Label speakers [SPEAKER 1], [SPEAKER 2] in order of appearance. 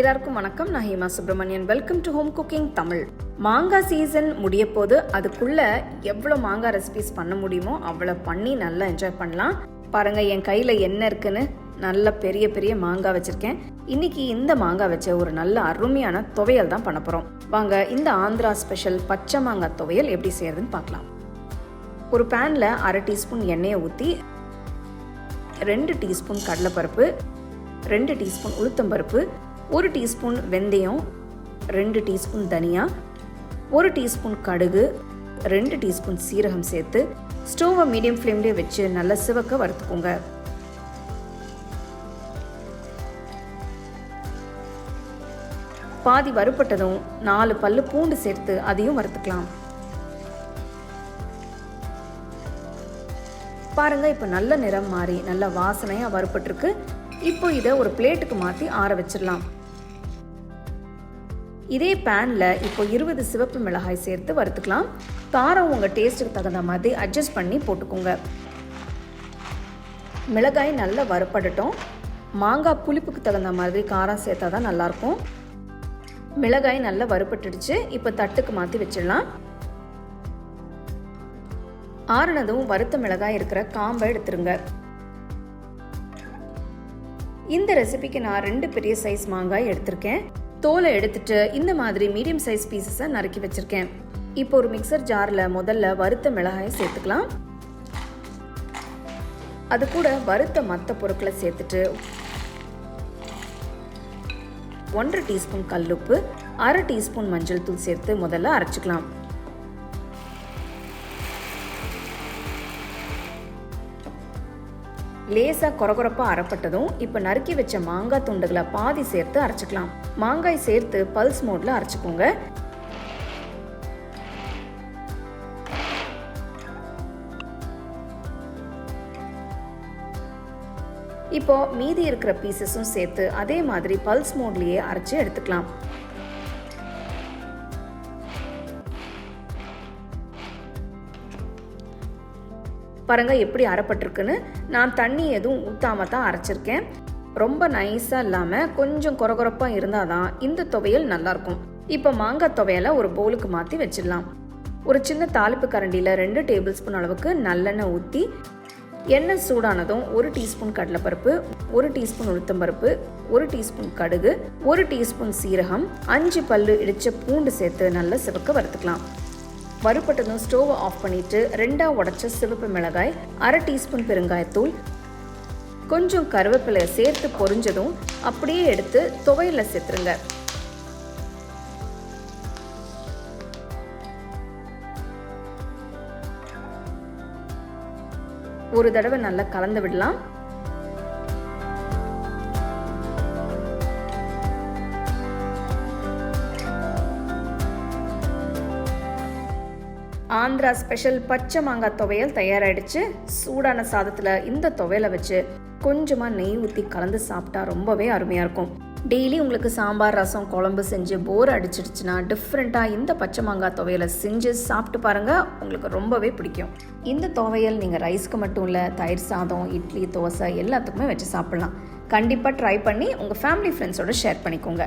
[SPEAKER 1] எல்லாருக்கும் வணக்கம். நான் Hema Subramanian welcome to home cooking Tamil மாங்காய் சீசன் முடிய போது அதுக்குள்ள எவ்வளோ மாங்காய் ரெசிபிஸ் பண்ண முடியுமோ அவ்வளோ பண்ணி நல்லா என்ஜாய் பண்ணலாம். பாருங்க என் கையில் என்ன இருக்குன்னு நல்ல பெரிய பெரிய மாங்காய் வச்சிருக்கேன். இன்னைக்கு இந்த மாங்காய் வச்ச ஒரு நல்ல அருமையான துவையல் தான் பண்ண போகிறோம் வாங்க இந்த ஆந்திரா ஸ்பெஷல் பச்சை மாங்காய் துவையல் எப்படி செய்யறதுன்னு பார்க்கலாம். ஒரு பேனில் அரை டீஸ்பூன் எண்ணெயை ஊற்றி ரெண்டு டீஸ்பூன் கடலைப்பருப்பு ரெண்டு டீஸ்பூன் உளுத்தம்பருப்பு ஒரு டீஸ்பூன் வெந்தயம் ரெண்டு டீஸ்பூன் தனியா ஒரு டீஸ்பூன் கடுகு ரெண்டு டீஸ்பூன் சீரகம் சேர்த்து ஸ்டோவை மீடியம் ஃப்ளேம்லேயே வச்சு நல்லா சிவக்க வறுத்துக்கோங்க. பாதி வறுப்பட்டதும் நாலு பல்லு பூண்டு சேர்த்து அதையும் வறுத்துக்கலாம். பாருங்க இப்போ நல்ல நிறம் மாறி நல்ல வாசனையாக வறுப்பட்டிருக்கு இப்போ இதை ஒரு பிளேட்டுக்கு மாற்றி ஆற வச்சிடலாம். இதே பேனில் இப்போ இருபது சிவப்பு மிளகாய் சேர்த்து வறுத்துக்கலாம். காரம் உங்கள் டேஸ்ட்டுக்கு தகுந்த மாதிரி அட்ஜஸ்ட் பண்ணி போட்டுக்கோங்க. மிளகாய் நல்லா வறுப்படட்டும் மாங்காய் புளிப்புக்கு தகுந்த மாதிரி காரம் சேர்த்தா தான் நல்லாயிருக்கும் மிளகாய் நல்லா வறுப்பட்டுடுச்சு இப்போ தட்டுக்கு மாற்றி வச்சிடலாம். ஆறுனதும் வறுத்த மிளகாய் இருக்கிற காம்பை எடுத்துருங்க. இந்த ரெசிபிக்கு நான் ரெண்டு பெரிய சைஸ் மாங்காய் எடுத்திருக்கேன். தோலை எடுத்துட்டு இந்த மாதிரி மீடியம் சைஸ் பீசஸை நறுக்கி வச்சிருக்கேன். இப்போ ஒரு மிக்சர் ஜாரில் முதல்ல வறுத்த மிளகாயை சேர்த்துக்கலாம். அது கூட வறுத்த மற்ற பொருட்களை சேர்த்துட்டு ஒன்றரை டீஸ்பூன் கல்லுப்பு அரை டீஸ்பூன் மஞ்சள் தூள் சேர்த்து முதல்ல அரைச்சிக்கலாம். லேசாக கொரகொரப்பாக அரைப்பட்டதும் இப்போ நறுக்கி வச்ச மாங்காய் துண்டுகளை பாதி சேர்த்து அரைச்சிக்கலாம். மாங்காய் சேர்த்து பல்ஸ் மோடில் அரைச்சிக்கோங்க. இப்போ மீதி இருக்கிற பீசஸும் சேர்த்து அதே மாதிரி பல்ஸ் மோட்லேயே அரைச்சி எடுத்துக்கலாம். பாருங்கள் எப்படி அரைப்பட்டிருக்குன்னு. நான் தண்ணி எதுவும் ஊற்றாம தான் அரைச்சிருக்கேன். ரொம்ப நைஸாக இல்லாமல் கொஞ்சம் குறகுறப்பாக இருந்தால் தான் இந்த துவையல் நல்லாயிருக்கும். இப்போ மாங்காய் துவையலை ஒரு பவுலுக்கு மாற்றி வச்சிடலாம். ஒரு சின்ன தாளிப்பு கரண்டியில் ரெண்டு டேபிள் ஸ்பூன் அளவுக்கு நல்லெண்ணெய் ஊற்றி எண்ணெய் சூடானதும் ஒரு டீஸ்பூன் கடலைப்பருப்பு ஒரு டீஸ்பூன் உளுத்தம்பருப்பு ஒரு டீஸ்பூன் கடுகு ஒரு டீஸ்பூன் சீரகம் அஞ்சு பல்லு இடித்த பூண்டு சேர்த்து நல்லா சிவக்க வறுத்துக்கலாம். வறுப்பட்டதும் ஸ்டோவை ஆஃப் பண்ணிட்டு ரெண்டாக உடச்ச சிவப்பு மிளகாய் அரை டீஸ்பூன் பெருங்காயத்தூள் கொஞ்சம் கருவேப்பிலை சேர்த்து பொரிஞ்சதும் அப்படியே எடுத்து துவையில் சேர்த்துருங்க. ஒரு தடவை நல்லா கலந்து விடலாம். ஆந்திரா ஸ்பெஷல் பச்சை மாங்காய் துவையல் தயாராகிடுச்சு சூடான சாதத்தில் இந்த துவையலை வச்சு கொஞ்சமாக நெய் ஊற்றி கலந்து சாப்பிட்டா ரொம்பவே அருமையாக இருக்கும். டெய்லி உங்களுக்கு சாம்பார் ரசம் குழம்பு செஞ்சு போர் அடிச்சிடுச்சுன்னா டிஃப்ரெண்ட்டாக இந்த பச்சை மாங்காய் துவையலை செஞ்சு சாப்பிட்டு பாருங்கள் உங்களுக்கு ரொம்பவே பிடிக்கும். இந்த துவையல் நீங்கள் ரைஸ்க்கு மட்டும் இல்லை தயிர் சாதம் இட்லி தோசை எல்லாத்துக்குமே வச்சு சாப்பிட்லாம். கண்டிப்பாக ட்ரை பண்ணி உங்கள் ஃபேமிலி ஃப்ரெண்ட்ஸோட ஷேர் பண்ணிக்கோங்க.